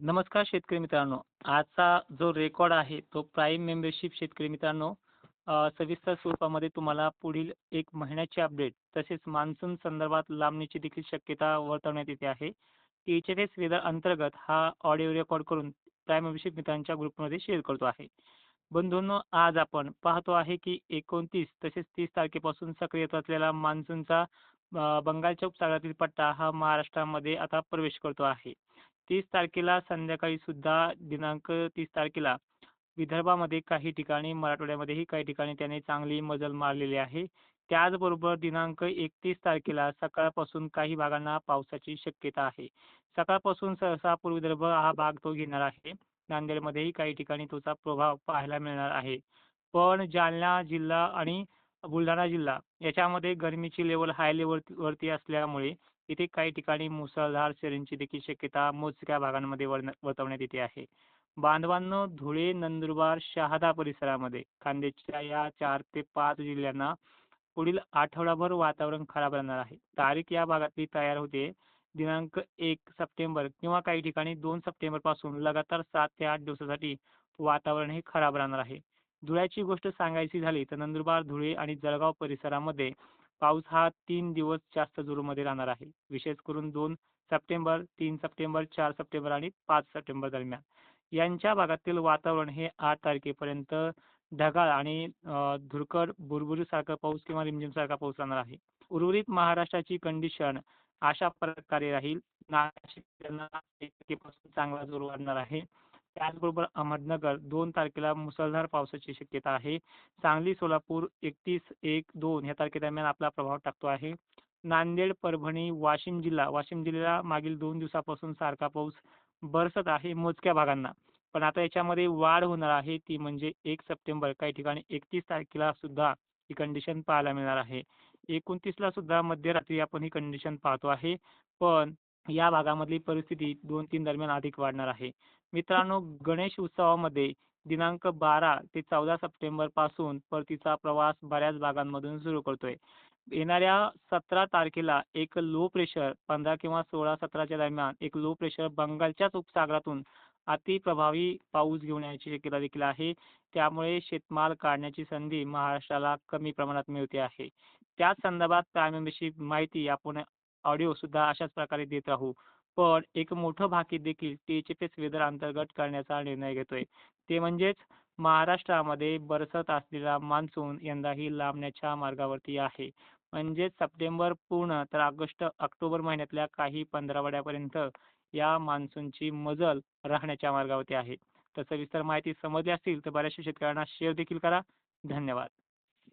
नमस्कार शेतकरी मित्रांनो. आजचा जो रेकॉर्ड आहे तो प्राईम मेंबरशिप शेतकरी मित्रांनो सविस्तर स्वरूपामध्ये तुम्हाला पुढील एक महिन्याची अपडेट तसेच मान्सून संदर्भात लांबणीची देखील शक्यता वर्तवण्यात येते आहे. टी एच एस वेदर अंतर्गत हा ऑडिओ रेकॉर्ड करून प्राईम मेंबरशिप मित्रांच्या ग्रुपमध्ये शेअर करतो आहे. बंधूंनो आज आपण पाहतो आहे की एकोणतीस तसेच तीस तारखेपासून सक्रिय होत असलेला मान्सूनचा बंगालच्या उपसागरातील पट्टा हा महाराष्ट्रामध्ये आता प्रवेश करतो आहे. तीस तारखेला संध्याकाळी सुद्धा दिनांक तीस तारखेला विदर्भामध्ये काही ठिकाणी मराठवाड्यामध्येही काही ठिकाणी त्याने चांगली मजल मारलेली आहे. त्याचबरोबर दिनांक एकतीस तारखेला सकाळपासून काही भागांना पावसाची शक्यता आहे. सकाळपासून सहसा पूर्व विदर्भ हा भाग तो घेणार आहे. नांदेडमध्येही काही ठिकाणी त्याचा प्रभाव पाहायला मिळणार आहे. पण जालना जिल्हा आणि बुलढाणा जिल्हा. याच्यामध्ये गरमीची लेवल हाय लेवल वरती असल्यामुळे इथे काही ठिकाणी मुसळधार सरींची देखील शक्यता मोजक्या भागांमध्ये वर्तवण्यात येते आहे. बांधवांनो धुळे नंदुरबार शहादा परिसरामध्ये खान्देशच्या या चार ते पाच जिल्ह्यांना पुढील आठवडाभर वातावरण खराब राहणार आहे. तारीख या भागातली तयार होते दिनांक एक सप्टेंबर किंवा काही ठिकाणी दोन सप्टेंबरपासून लगातार सात ते आठ दिवसासाठी वातावरण हे खराब राहणार आहे. धुळ्याची गोष्ट सांगायची झाली तर नंदुरबार धुळे आणि जळगाव परिसरामध्ये पाऊस हा तीन दिवस जास्त जोरामध्ये राहणार आहे. विशेष करून दोन सप्टेंबर तीन सप्टेंबर चार सप्टेंबर आणि पाच सप्टेंबर दरम्यान. यांच्या भागातील वातावरण हे आठ तारखेपर्यंत ढगाळ आणि अ, बुरबुरी सारखा पाऊस किंवा रिमझिम सारखा पाऊस राहणार आहे. उर्वरित महाराष्ट्राची कंडिशन अशा प्रकारे राहील. नाशिक चांगला जोर वाढणार आहे. त्याचबरोबर अहमदनगर दोन तारखेला मुसळधार पावसाची शक्यता आहे. सांगली सोलापूर एकतीस एक दोन ह्या तारखेदरम्यान आपला प्रभाव टाकतो आहे. नांदेड परभणी वाशिम जिल्हा वाशिम जिल्ह्याला मागील दोन दिवसापासून सारखा पाऊस बरसत आहे मोजक्या भागांना. पण आता याच्यामध्ये वाढ होणार आहे ती म्हणजे एक सप्टेंबर काही ठिकाणी एकतीस तारखेला सुद्धा ही कंडिशन पाहायला मिळणार आहे. एकोणतीसला सुद्धा मध्यरात्री आपण ही कंडिशन पाहतो आहे. पण या भागामधली परिस्थिती दोन तीन दरम्यान अधिक वाढणार आहे. मित्रांनो गणेश उत्सवामध्ये दिनांक बारा ते चौदा सप्टेंबरपासून परतीचा प्रवास बऱ्याच भागांमधून सुरू करतोय. येणाऱ्या सतरा तारखेला एक लो प्रेशर पंधरा किंवा सोळा सतराच्या दरम्यान एक लो प्रेशर बंगालच्याच उपसागरातून अति प्रभावी पाऊस घेऊन याची शक्यता देखील आहे. त्यामुळे शेतमाल काढण्याची संधी महाराष्ट्राला कमी प्रमाणात मिळते आहे. त्याच संदर्भात प्रायमरीची माहिती आपण ऑडिओ सुद्धा अशाच प्रकारे देत राहू. पण एक मोठं भाकीत देखील T H F S weather अंतर्गत करण्याचा निर्णय घेतोय. ते म्हणजेच महाराष्ट्रामध्ये बरसत असलेला मान्सून यंदाही लांबण्याच्या मार्गावरती आहे. म्हणजेच सप्टेंबर पूर्ण तर ऑगस्ट ऑक्टोबर महिन्यातल्या काही पंधरावड्यापर्यंत या मान्सूनची मजल राहण्याच्या मार्गावरती आहे. तर सविस्तर माहिती समजली असतील तर बऱ्याचशा शेतकऱ्यांना शेअर देखील करा. धन्यवाद.